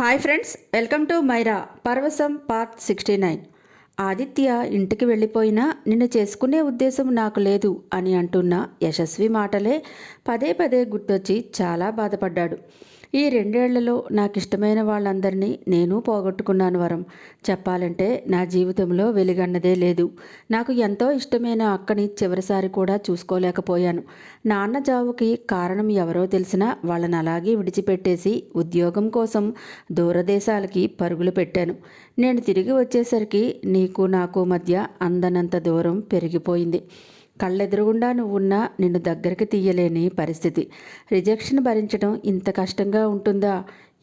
Hi friends welcome to మైరా పర్వసం part sixty nine. Aditya ఇంటికి వెళ్ళిపోయినా నిన్ను చేసుకునే ఉద్దేశం నాకు లేదు అని అంటున్న యశస్వి మాటలే పదే పదే గుర్తొచ్చి చాలా బాధపడ్డాడు. ఈ రెండేళ్ళలో నాకు ఇష్టమైన వాళ్ళందరినీ నేను పోగొట్టుకున్నాను వరం. చెప్పాలంటే నా జీవితంలో వెలుగన్నదే లేదు. నాకు ఎంతో ఇష్టమైన అక్కని చివరిసారి కూడా చూసుకోలేకపోయాను. నాన్న జావుకి కారణం ఎవరో తెలిసినా వాళ్ళని అలాగే విడిచిపెట్టేసి ఉద్యోగం కోసం దూరదేశాలకి పరుగులు పెట్టాను. నేను తిరిగి వచ్చేసరికి నీకు నాకు మధ్య అందనంత దూరం పెరిగిపోయింది. కళ్ళెదురుగుండా నువ్వున్నా నిన్ను దగ్గరికి తీయలేని పరిస్థితి. రిజెక్షన్ భరించడం ఇంత కష్టంగా ఉంటుందా?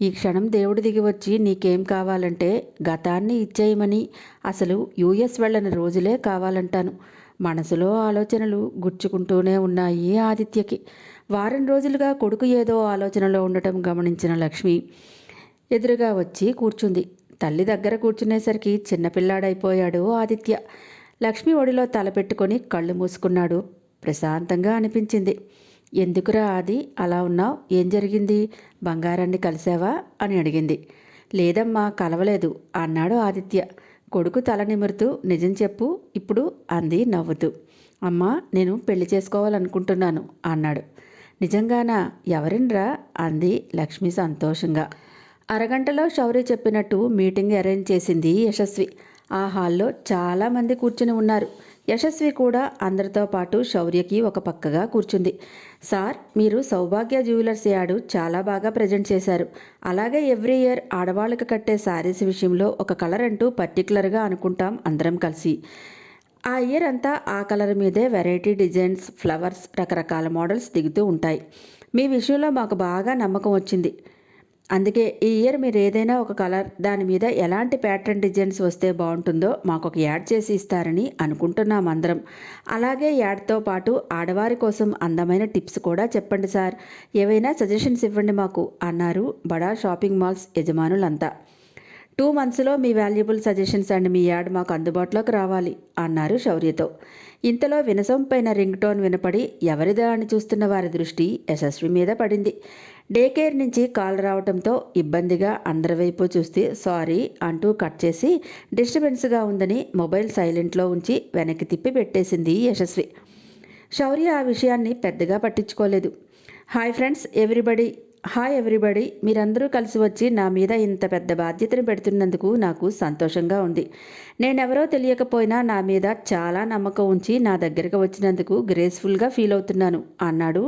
ఈ క్షణం దేవుడు దిగి వచ్చి నీకేం కావాలంటే గతాన్ని ఇచ్చేయమని అసలు యూఎస్ వెళ్ళని రోజులే కావాలంటాను. మనసులో ఆలోచనలు గుచ్చుకుంటూనే ఉన్నాయి ఆదిత్యకి. వారం రోజులుగా కొడుకు ఏదో ఆలోచనలో ఉండటం గమనించిన లక్ష్మి ఎదురుగా వచ్చి కూర్చుంది. తల్లి దగ్గర కూర్చునేసరికి చిన్నపిల్లాడైపోయాడు ఆదిత్య. లక్ష్మి ఒడిలో తల పెట్టుకొని కళ్ళు మూసుకున్నాడు. ప్రశాంతంగా అనిపించింది. ఎందుకురా అది అలా ఉన్నావు? ఏం జరిగింది? బంగారాన్ని కలిసావా? అని అడిగింది. లేదమ్మా కలవలేదు అన్నాడు ఆదిత్య. కొడుకు తల నిమురుతూ నిజం చెప్పు ఇప్పుడు అంది నవ్వుతూ. అమ్మా నేను పెళ్ళి చేసుకోవాలనుకుంటున్నాను అన్నాడు. నిజంగానా? ఎవరినరా? అంది లక్ష్మి సంతోషంగా. అరగంటలో శౌర్య చెప్పినట్టు మీటింగ్ అరేంజ్ చేసింది యశస్వి. ఆ హాల్లో చాలామంది కూర్చుని ఉన్నారు. యశస్వి కూడా అందరితో పాటు శౌర్యకి ఒక పక్కగా కూర్చుంది. సార్ మీరు సౌభాగ్య జ్యువెలర్స్ యాడు చాలా బాగా ప్రజెంట్ చేశారు. అలాగే ఎవ్రీ ఇయర్ ఆడవాళ్ళకి కట్టే శారీస్ విషయంలో ఒక కలర్ అంటూ పర్టికులర్గా అనుకుంటాం అందరం కలిసి. ఆ ఇయర్ అంతా ఆ కలర్ మీదే వెరైటీ డిజైన్స్ ఫ్లవర్స్ రకరకాల మోడల్స్ దిగుతూ ఉంటాయి. మీ విషయంలో మాకు బాగా నమ్మకం వచ్చింది. అందుకే ఈ ఇయర్ మీరు ఏదైనా ఒక కలర్ దాని మీద ఎలాంటి ప్యాటర్న్ డిజైన్స్ వస్తే బాగుంటుందో మాకు ఒక యాడ్ చేసి ఇస్తారని అనుకుంటున్నాం అందరం. అలాగే యాడ్తో పాటు ఆడవారి కోసం అందమైన టిప్స్ కూడా చెప్పండి సార్. ఏవైనా సజెషన్స్ ఇవ్వండి మాకు అన్నారు బడా షాపింగ్ మాల్స్ యజమానులంతా. టూ మంత్స్లో మీ వాల్యుబుల్ సజెషన్స్ అండ్ మీ యాడ్ మాకు అందుబాటులోకి రావాలి అన్నారు శౌర్యతో. ఇంతలో వినసొంపైన రింగ్ టోన్ వినపడి ఎవరిదా అని చూస్తున్న వారి దృష్టి యశస్వి మీద పడింది. డే కేర్ నుంచి కాల్ రావడంతో ఇబ్బందిగా అందరి వైపు చూస్తే సారీ అంటూ కట్ చేసి డిస్టర్బెన్స్గా ఉందని మొబైల్ సైలెంట్లో ఉంచి వెనక్కి తిప్పి పెట్టేసింది యశస్వి. శౌర్య ఆ విషయాన్ని పెద్దగా పట్టించుకోలేదు. Hi friends everybody hi everybody మీరందరూ కలిసి వచ్చి నా మీద ఇంత పెద్ద బాధ్యతను పెడుతున్నందుకు నాకు సంతోషంగా ఉంది. నేనెవరో తెలియకపోయినా నా మీద చాలా నమ్మకం ఉంచి నా దగ్గరకు వచ్చినందుకు గ్రేస్ఫుల్గా ఫీల్ అవుతున్నాను అన్నాడు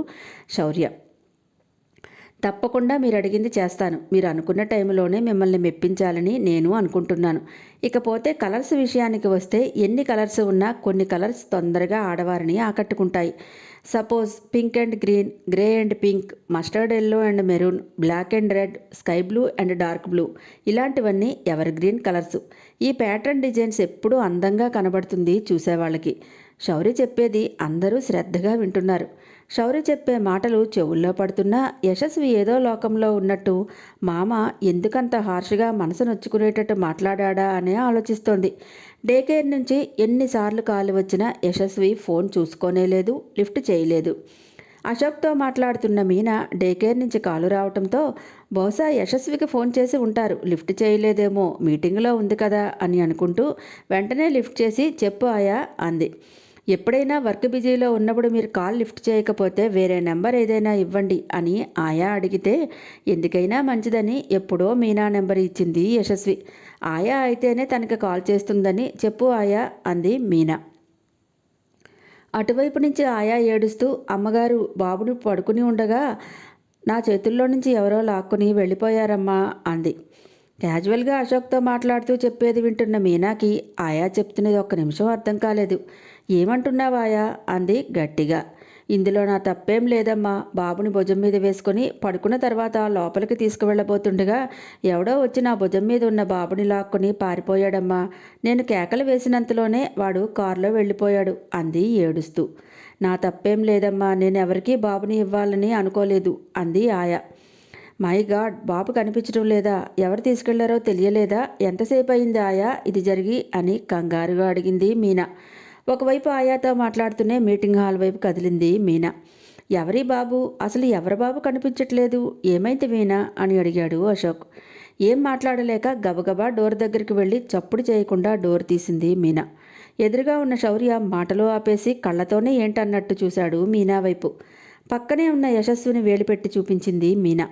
శౌర్య. తప్పకుండా మీరు అడిగింది చేస్తాను. మీరు అనుకున్న టైంలోనే మిమ్మల్ని మెప్పించాలని నేను అనుకుంటున్నాను. ఇకపోతే కలర్స్ విషయానికి వస్తే ఎన్ని కలర్స్ ఉన్నా కొన్ని కలర్స్ తొందరగా ఆడవారిని ఆకట్టుకుంటాయి. Suppose pink and green grey and pink mustard yellow and maroon black and red sky blue and dark blue. ఇలాంటివన్నీ ఎవర్ గ్రీన్ కలర్స్. ఈ ప్యాటర్న్ డిజైన్స్ ఎప్పుడూ అందంగా కనబడుతుంది చూసేవాళ్ళకి. శౌరి చెప్పేది అందరూ శ్రద్ధగా వింటున్నారు. శౌర్య చెప్పే మాటలు చెవుల్లో పడుతున్నా యశస్వి ఏదో లోకంలో ఉన్నట్టు మామ ఎందుకంత హార్ష్గా మనసు నొచ్చుకునేటట్టు మాట్లాడా అనే ఆలోచిస్తోంది. డే కేర్ నుంచి ఎన్నిసార్లు కాలు వచ్చినా యశస్వి ఫోన్ చూసుకోనే లేదు లిఫ్ట్ చేయలేదు. అశోక్తో మాట్లాడుతున్న మీనా డే కేర్ నుంచి కాలు రావటంతో బహుశా యశస్వికి ఫోన్ చేసి ఉంటారు లిఫ్ట్ చేయలేదేమో మీటింగ్లో ఉంది కదా అని అనుకుంటూ వెంటనే లిఫ్ట్ చేసి చెప్పు ఆయా అంది. ఎప్పుడైనా వర్క్ బిజీలో ఉన్నప్పుడు మీరు కాల్ లిఫ్ట్ చేయకపోతే వేరే నెంబర్ ఏదైనా ఇవ్వండి అని ఆయా అడిగితే ఎందుకైనా మంచిదని ఎప్పుడో మీనా నెంబర్ ఇచ్చింది యశస్వి. ఆయా అయితేనే తనకి కాల్ చేస్తుందని చెప్పు ఆయా అంది మీనా. అటువైపు నుంచి ఆయా ఏడుస్తూ అమ్మగారు బాబును పడుకుని ఉండగా నా చేతుల్లో నుంచి ఎవరో లాక్కుని వెళ్ళిపోయారమ్మా అంది. క్యాజువల్గా అశోక్తో మాట్లాడుతూ చెప్పేది వింటున్న మీనాకి ఆయా చెప్తున్నది ఒక్క నిమిషం అర్థం కాలేదు. ఏమంటున్నావాయా? అంది గట్టిగా. ఇందులో నా తప్పేం లేదమ్మా. బాబుని భుజం మీద వేసుకొని పడుకున్న తర్వాత లోపలికి తీసుకువెళ్ళబోతుండగా ఎవడో వచ్చి నా భుజం మీద ఉన్న బాబుని లాక్కుని పారిపోయాడమ్మా. నేను కేకలు వేసినంతలోనే వాడు కారులో వెళ్ళిపోయాడు అంది ఏడుస్తూ. నా తప్పేం లేదమ్మా. నేను ఎవరికీ బాబుని ఇవ్వాలని అనుకోలేదు అంది ఆయా. మై గాడ్ బాబు కనిపించడం లేదా? ఎవరు తీసుకెళ్ళారో తెలియలేదా? ఎంతసేపు అయింది ఆయా? ఇది జరిగి అని కంగారుగా అడిగింది మీనా. ఒకవైపు ఆయాతో మాట్లాడుతూనే మీటింగ్ హాల్ వైపు కదిలింది మీనా. ఎవరి బాబు? అసలు ఎవరి బాబు కనిపించట్లేదు? ఏమైంది మీనా? అని అడిగాడు అశోక్. ఏం మాట్లాడలేక గబగబా డోర్ దగ్గరికి వెళ్ళి చప్పుడు చేయకుండా డోర్ తీసింది మీనా. ఎదురుగా ఉన్న శౌర్య మాటలు ఆపేసి కళ్ళతోనే ఏంటన్నట్టు చూశాడు మీనా వైపు. పక్కనే ఉన్న యశస్విని వేలిపెట్టి చూపించింది మీనా.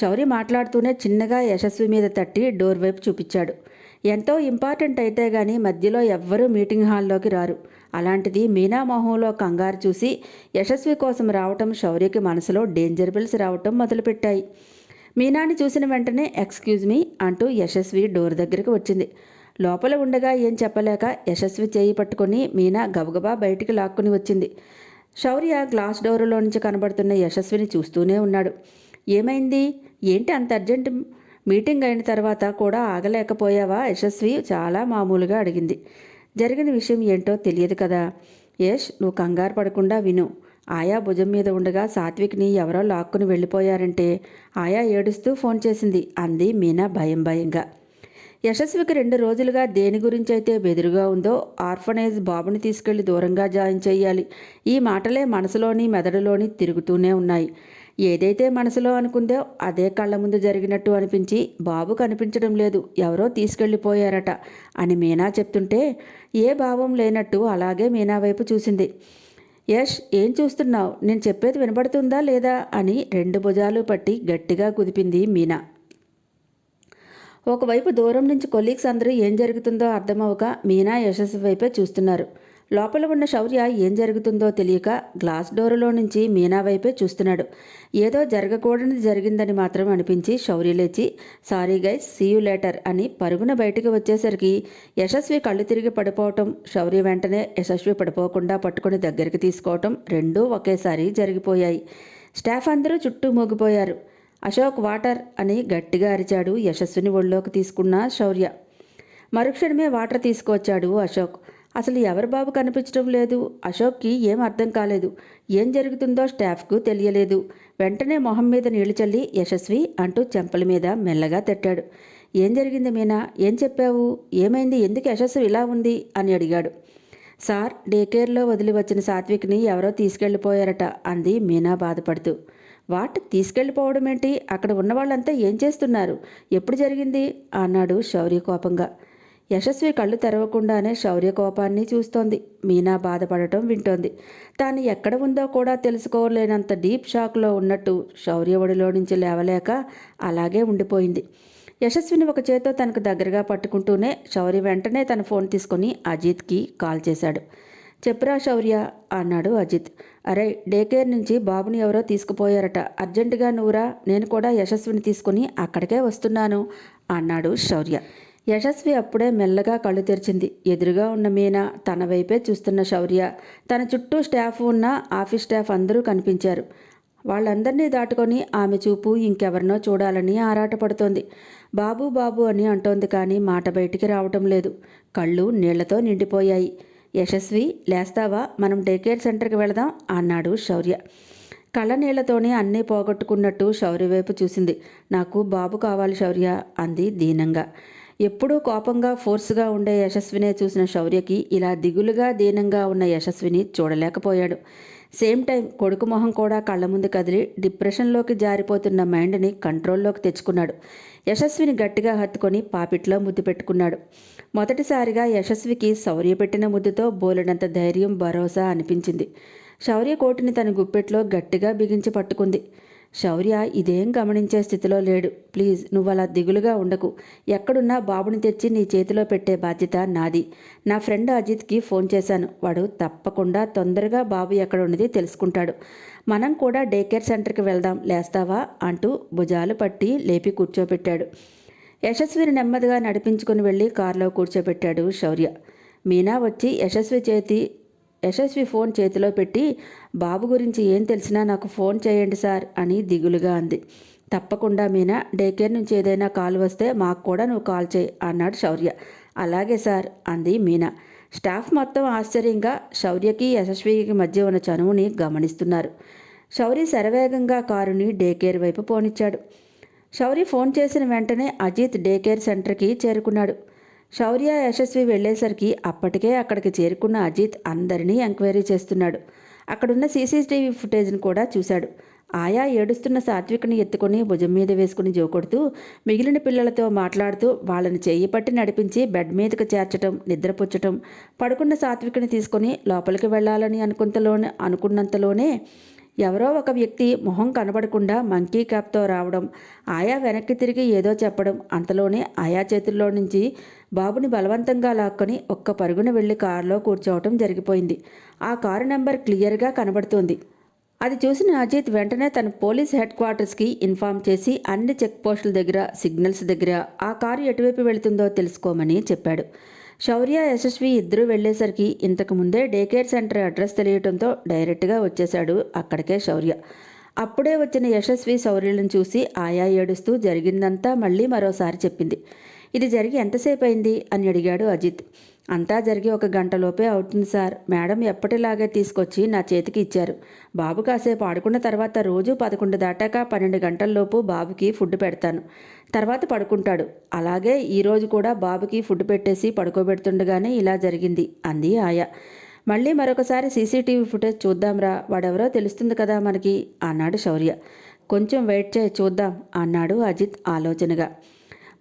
శౌర్య మాట్లాడుతూనే చిన్నగా యశస్వి మీద తట్టి డోర్ వైపు చూపించాడు. ఎంతో ఇంపార్టెంట్ అయితే కానీ మధ్యలో ఎవ్వరూ మీటింగ్ హాల్లోకి రారు. అలాంటిది మీనా మొహంలో కంగారు చూసి యశస్వి కోసం రావటం శౌర్యకి మనసులో డేంజర్ బిల్స్ రావటం మొదలుపెట్టాయి. మీనాని చూసిన వెంటనే ఎక్స్క్యూజ్ మీ అంటూ యశస్వి డోర్ దగ్గరికి వచ్చింది. లోపల ఉండగా ఏం చెప్పలేక యశస్వి చేయి పట్టుకుని మీనా గబగబా బయటికి లాక్కుని వచ్చింది. శౌర్య గ్లాస్ డోరులో నుంచి కనబడుతున్న యశస్విని చూస్తూనే ఉన్నాడు. ఏమైంది? ఏంటి అంత అర్జెంట్? మీటింగ్ అయిన తర్వాత కూడా ఆగలేకపోయావా? యశస్వి చాలా మామూలుగా అడిగింది. జరిగిన విషయం ఏంటో తెలియదు కదా. యష్ నువ్వు కంగారు పడకుండా విను. ఆయా భుజం మీద ఉండగా సాత్విక్ని ఎవరో లాక్కుని వెళ్ళిపోయారంటే ఆయా ఏడుస్తూ ఫోన్ చేసింది. అంది మీనా భయం భయంగా. యశస్వికి రెండు రోజులుగా దేని గురించి అయితే బెదురుగా ఉందో ఆర్ఫనేజ్ బాబుని తీసుకెళ్ళి దూరంగా జాయిన్ చేయాలి. ఈ మాటలే మనసులోని మెదడులోని తిరుగుతూనే ఉన్నాయి. ఏదైతే మనసులో అనుకుందో అదే కళ్ళ ముందు జరిగినట్టు అనిపించి బాబు కనిపించడం లేదు ఎవరో తీసుకెళ్ళిపోయారట అని మీనా చెప్తుంటే ఏ భావం లేనట్టు అలాగే మీనా వైపు చూసింది. యష్ ఏం చూస్తున్నావు? నేను చెప్పేది వినబడుతుందా లేదా? అని రెండు భుజాలు పట్టి గట్టిగా కుదిపింది మీనా. ఒకవైపు దూరం నుంచి కొలీగ్స్ అందరూ ఏం జరుగుతుందో అర్థమవక మీనా యశస్వి వైపే చూస్తున్నారు. లోపల ఉన్న శౌర్య ఏం జరుగుతుందో తెలియక గ్లాస్ డోరులో నుంచి మీనా వైపే చూస్తున్నాడు. ఏదో జరగకూడనిది జరిగిందని మాత్రం అనిపించి శౌర్య లేచి sorry guys see you later అని పరుగున బయటికి వచ్చేసరికి యశస్వి కళ్ళు తిరిగి పడిపోవటం శౌర్య వెంటనే యశస్వి పడిపోకుండా పట్టుకొని దగ్గరికి తీసుకోవటం రెండూ ఒకేసారి జరిగిపోయాయి. స్టాఫ్ అందరూ చుట్టూ మూగిపోయారు. అశోక్ వాటర్ అని గట్టిగా అరిచాడు యశస్విని ఒళ్ళోకి తీసుకున్న శౌర్య. మరుక్షణమే వాటర్ తీసుకువచ్చాడు అశోక్. అసలు ఎవరి బాబు కనిపించడం లేదు? అశోక్కి ఏం అర్థం కాలేదు. ఏం జరుగుతుందో స్టాఫ్కు తెలియలేదు. వెంటనే మొహం మీద నీళ్ళు చల్లి యశస్వి అంటూ చెంపల మీద మెల్లగా తట్టాడు. ఏం జరిగింది మీనా? ఏం చెప్పావు? ఏమైంది? ఎందుకు యశస్వి ఇలా ఉంది? అని అడిగాడు. సార్ డే కేర్లో వదిలి వచ్చిన సాత్విక్ని ఎవరో తీసుకెళ్ళిపోయారట అంది మీనా బాధపడుతూ. వాట్? తీసుకెళ్ళిపోవడం ఏంటి అక్కడ ఉన్న వాళ్ళంతా ఏం చేస్తున్నారు? ఎప్పుడు జరిగింది? అన్నాడు శౌర్య కోపంగా. యశస్వి కళ్ళు తెరవకుండానే శౌర్య కోపాన్ని చూస్తోంది. మీనా బాధపడటం వింటోంది. తాను ఎక్కడ ఉందో కూడా తెలుసుకోలేనంత డీప్ షాక్లో ఉన్నట్టు శౌర్య ఒడిలో నుంచి లేవలేక అలాగే ఉండిపోయింది. యశస్విని ఒక చేతో తనకు దగ్గరగా పట్టుకుంటూనే శౌర్య వెంటనే తన ఫోన్ తీసుకొని అజిత్కి కాల్ చేశాడు. చెప్పురా శౌర్య అన్నాడు అజిత్. అరే డే కేర్ నుంచి బాబుని ఎవరో తీసుకుపోయారట. అర్జెంటుగా నువ్వురా నేను కూడా యశస్విని తీసుకుని అక్కడికే వస్తున్నాను అన్నాడు శౌర్య. యశస్వి అప్పుడే మెల్లగా కళ్ళు తెరిచింది. ఎదురుగా ఉన్న మీనా తన వైపే చూస్తున్న శౌర్య. తన చుట్టూ స్టాఫ్ ఉన్న ఆఫీస్ స్టాఫ్ అందరూ కనిపించారు. వాళ్ళందరినీ దాటుకొని ఆమె చూపు ఇంకెవరినో చూడాలని ఆరాటపడుతోంది. బాబు బాబు అని అంటోంది కానీ మాట బయటికి రావటం లేదు. కళ్ళు నీళ్ళతో నిండిపోయాయి. యశస్వి లేస్తావా? మనం డే కేర్ సెంటర్కి వెళదాం అన్నాడు శౌర్య. కళ్ళ నీళ్ళతోనే అన్నీ పోగొట్టుకున్నట్టు శౌర్య వైపు చూసింది. నాకు బాబు కావాలి శౌర్య అంది దీనంగా. ఎప్పుడూ కోపంగా ఫోర్స్గా ఉండే యశస్వినే చూసిన శౌర్యకి ఇలా దిగులుగా దీనంగా ఉన్న యశస్విని చూడలేకపోయాడు. సేమ్ టైం కొడుకు మొహం కూడా కళ్ళ ముందు కదిలి డిప్రెషన్లోకి జారిపోతున్న మైండ్ని కంట్రోల్లోకి తెచ్చుకున్నాడు. యశస్విని గట్టిగా హత్తుకొని పాపిట్లో ముద్దు పెట్టుకున్నాడు. మొదటిసారిగా యశస్వికి శౌర్య పెట్టిన ముద్దుతో బోలెడంత ధైర్యం భరోసా అనిపించింది. శౌర్య కోటిని తన గుప్పెట్లో గట్టిగా బిగించి పట్టుకుంది. శౌర్య ఇదేం గమనించే స్థితిలో లేడు. ప్లీజ్ నువ్వు అలా దిగులుగా ఉండకు. ఎక్కడున్నా బాబుని తెచ్చి నీ చేతిలో పెట్టే బాధ్యత నాది. నా ఫ్రెండ్ అజిత్కి ఫోన్ చేశాను. వాడు తప్పకుండా తొందరగా బాబు ఎక్కడ ఉన్నది తెలుసుకుంటాడు. మనం కూడా డే కేర్ సెంటర్కి వెళ్దాం లేస్తావా? అంటూ భుజాలు పట్టి లేపి కూర్చోబెట్టాడు. యశస్విని నెమ్మదిగా నడిపించుకుని వెళ్ళి కారులో కూర్చోబెట్టాడు శౌర్య. మీనా వచ్చి యశస్వి చేతి యశస్వి ఫోన్ చేతిలో పెట్టి బాబు గురించి ఏం తెలిసినా నాకు ఫోన్ చేయండి సార్ అని దిగులుగా అంది. తప్పకుండా మీనా డే కేర్ నుంచి ఏదైనా కాల్ వస్తే మాకు కూడా నువ్వు కాల్ చేయి అన్నాడు శౌర్య. అలాగే సార్ అంది మీనా. స్టాఫ్ మొత్తం ఆశ్చర్యంగా శౌర్యకి యశస్వికి మధ్య ఉన్న చనువుని గమనిస్తున్నారు. శౌర్య శరవేగంగా కారుని డే కేర్ వైపు పోనిచ్చాడు. శౌర్య ఫోన్ చేసిన వెంటనే అజిత్ డే కేర్ సెంటర్కి చేరుకున్నాడు. శౌర్య యశస్వి వెళ్ళేసరికి అప్పటికే అక్కడికి చేరుకున్న అజిత్ అందరినీ ఎంక్వైరీ చేస్తున్నాడు. అక్కడున్న సీసీటీవీ ఫుటేజ్ను కూడా చూశాడు. ఆయా ఏడుస్తున్న సాత్వికని ఎత్తుకొని భుజం మీద వేసుకుని జోకొడుతూ మిగిలిన పిల్లలతో మాట్లాడుతూ వాళ్ళని చెయ్యి పట్టి నడిపించి బెడ్ మీదకు చేర్చటం నిద్రపుచ్చటం పడుకున్న సాత్వికని తీసుకొని లోపలికి వెళ్ళాలని అనుకుంతలోనే అనుకున్నంతలోనే ఎవరో ఒక వ్యక్తి మొహం కనబడకుండా మంకీ క్యాప్తో రావడం ఆయా వెనక్కి తిరిగి ఏదో చెప్పడం అంతలోనే ఆయా చేతుల్లో నుంచి బాబుని బలవంతంగా లాక్కొని ఒక్క పరుగున వెళ్ళి కారులో కూర్చోవటం జరిగిపోయింది. ఆ కారు నెంబర్ క్లియర్గా కనబడుతోంది. అది చూసిన అజిత్ వెంటనే తన పోలీస్ హెడ్ క్వార్టర్స్కి ఇన్ఫామ్ చేసి అన్ని చెక్ పోస్టుల దగ్గర సిగ్నల్స్ దగ్గర ఆ కారు ఎటువైపు వెళుతుందో తెలుసుకోమని చెప్పాడు. శౌర్య యశస్వి ఇద్దరూ వెళ్ళేసరికి ఇంతకు ముందే డే కేర్ సెంటర్ అడ్రస్ తెలియటంతో డైరెక్ట్గా వచ్చేశాడు అక్కడికే శౌర్య. అప్పుడే వచ్చిన యశస్వి శౌర్యలను చూసి ఆయా ఏడుస్తూ జరిగిందంతా మళ్ళీ మరోసారి చెప్పింది. ఇది జరిగి ఎంతసేపు అయింది? అని అడిగాడు అజిత్. అంతా జరిగి ఒక గంటలోపే అవుతుంది సార్. మేడం ఎప్పటిలాగే తీసుకొచ్చి నా చేతికి ఇచ్చారు. బాబు కాసేపు ఆడుకున్న తర్వాత రోజు పదకొండు దాటాక పన్నెండు గంటల్లోపు బాబుకి ఫుడ్ పెడతాను. తర్వాత పడుకుంటాడు. అలాగే ఈరోజు కూడా బాబుకి ఫుడ్ పెట్టేసి పడుకోబెడుతుండగానే ఇలా జరిగింది అంది ఆయా. మళ్ళీ మరొకసారి సీసీటీవీ ఫుటేజ్ చూద్దాంరా. వాడెవరో తెలుస్తుంది కదా మనకి అన్నాడు శౌర్య. కొంచెం వెయిట్ చేయి చూద్దాం అన్నాడు అజిత్ ఆలోచనగా.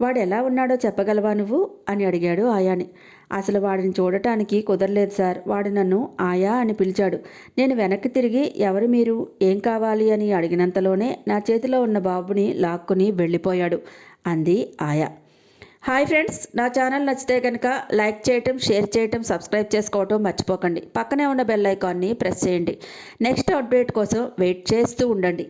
వాడు ఎలా ఉన్నాడో చెప్పగలవా నువ్వు? అని అడిగాడు ఆయాని. అసలు వాడిని చూడటానికి కుదరలేదు సార్. వాడు నన్ను ఆయా అని పిలిచాడు. నేను వెనక్కి తిరిగి ఎవరు మీరు? ఏం కావాలి అని అడిగినంతలోనే నా చేతిలో ఉన్న బాబుని లాక్కుని వెళ్ళిపోయాడు అంది ఆయా. హాయ్ ఫ్రెండ్స్ నా ఛానల్ నచ్చితే కనుక లైక్ చేయటం షేర్ చేయటం సబ్స్క్రైబ్ చేసుకోవటం మర్చిపోకండి. పక్కనే ఉన్న బెల్ ఐకాన్ని ప్రెస్ చేయండి. నెక్స్ట్ అప్డేట్ కోసం వెయిట్ చేస్తూ ఉండండి.